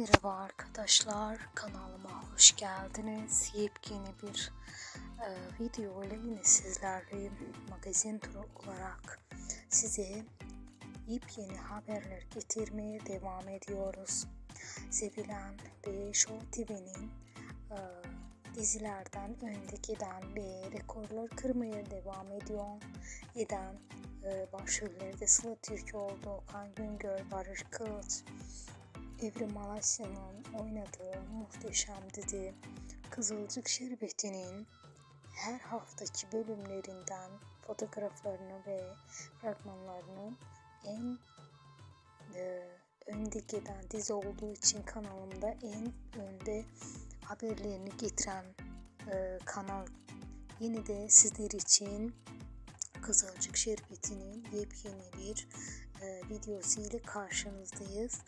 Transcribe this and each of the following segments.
Merhaba arkadaşlar, kanalıma hoş geldiniz. Yepyeni bir e, video ile yine sizlerleyim. Magazin turu olarak size yepyeni haberler getirmeye devam ediyoruz. Sevilen ve Show TV'nin e, dizilerden önde giden ve rekorlar kırmaya devam ediyor. Eden e, başrollerde Sıla Türkoğlu, Okan Güngör, Barış Kılıç, Evrim Malasya'nın oynadığı muhteşem dizi Kızılcık Şerbeti'nin her haftaki bölümlerinden fotoğraflarını ve fragmanlarını en e, önde giden dizi olduğu için kanalımda en önde haberlerini getiren e, kanal. Yine de sizler için Kızılcık Şerbeti'nin yepyeni bir e, videosu ile karşınızdayız.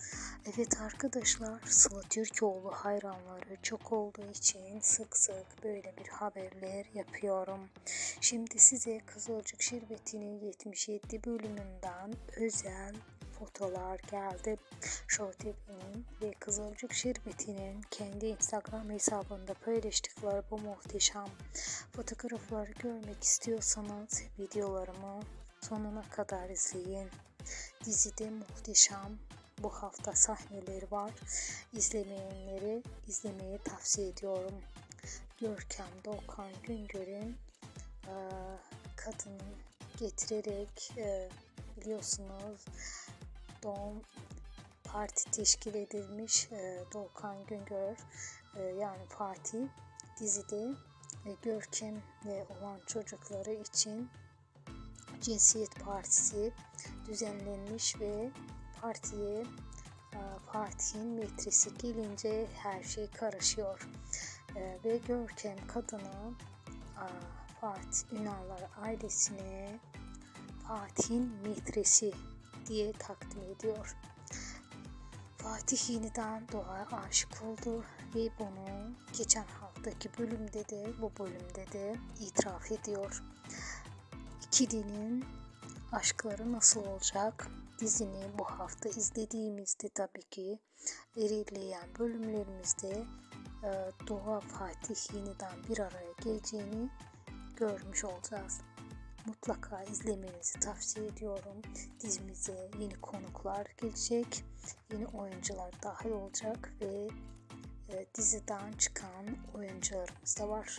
Evet arkadaşlar Sıla Türkoğlu hayranları çok olduğu için sık sık böyle bir haberler yapıyorum. Şimdi size Kızılcık Şerbeti'nin 77 bölümünden özel fotolar geldi. Show TV'nin ve Kızılcık Şerbeti'nin kendi Instagram hesabında paylaştıkları bu muhteşem fotoğrafları görmek istiyorsanız videolarımı sonuna kadar izleyin. Dizide muhteşem bu hafta sahneleri var. İzlemeyenleri izlemeye tavsiye ediyorum. Görkem Doğukan Güngör'ün e, kadını getirerek e, biliyorsunuz doğum parti teşkil edilmiş e, Doğukan Güngör e, yani Fatih dizide e, Görkem'le olan çocukları için cinsiyet partisi düzenlenmiş ve partiye e, Fatih'in metresi gelince her şey karışıyor. E, ve Görkem kadını e, Fatih Ünallar ailesine Fatih'in metresi diye takdim ediyor. Fatih yeniden doğaya aşık oldu ve bunu geçen haftaki bölümde de bu bölümde de itiraf ediyor. İkilinin aşkları nasıl olacak? Dizini bu hafta izlediğimizde tabii ki ilerleyen bölümlerimizde e, Doğa Fatih yeniden bir araya geleceğini görmüş olacağız. Mutlaka izlemenizi tavsiye ediyorum. Dizimize yeni konuklar gelecek, yeni oyuncular dahil olacak ve e, diziden çıkan oyuncularımız da var.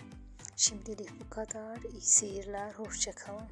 Şimdilik bu kadar. İyi seyirler, hoşçakalın.